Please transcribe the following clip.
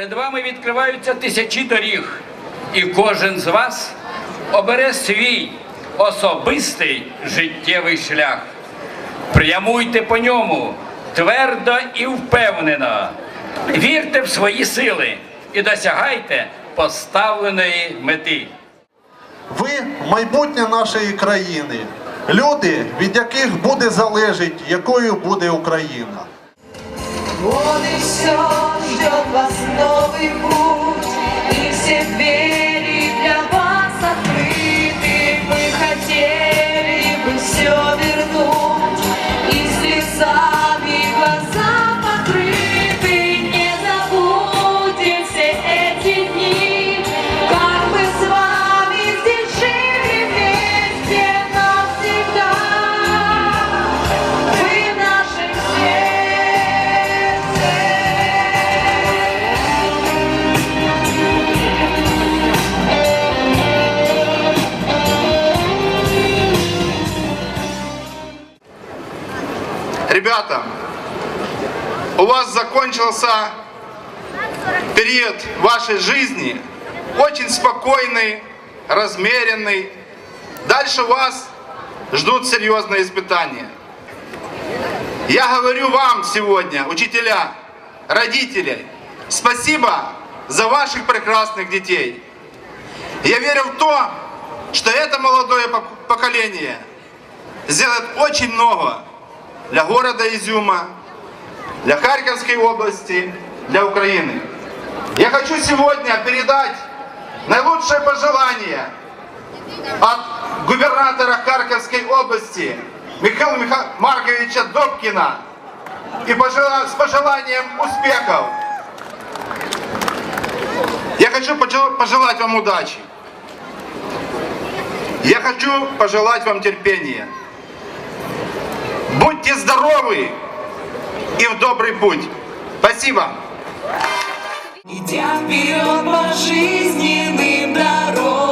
Перед вами відкриваються тисячі доріг, і кожен з вас обере свій особистий життєвий шлях. Прямуйте по ньому твердо і впевнено. Вірте в свої сили і досягайте поставленої мети. Ви майбутнє нашої країни, люди, від яких буде залежить, якою буде Україна. Вот и все ждет вас Ребята, у вас закончился период вашей жизни очень спокойный, размеренный. Дальше вас ждут серьезные испытания. Я говорю вам сегодня, учителя, родители, спасибо за ваших прекрасных детей. Я верю в то, что это молодое пок- поколение сделает очень много для города Изюма, для Харьковской области, для Украины. Я хочу сегодня передать наилучшие пожелания от губернатора Харьковской области Михаила Миха- Марковича Добкина и пожела- с пожеланием успехов. Я хочу пожел- пожелать вам удачи. Я хочу пожелать вам терпения. Будьте здоровы и в добрый путь. Спасибо. Идя вперед по жизненным дорогам,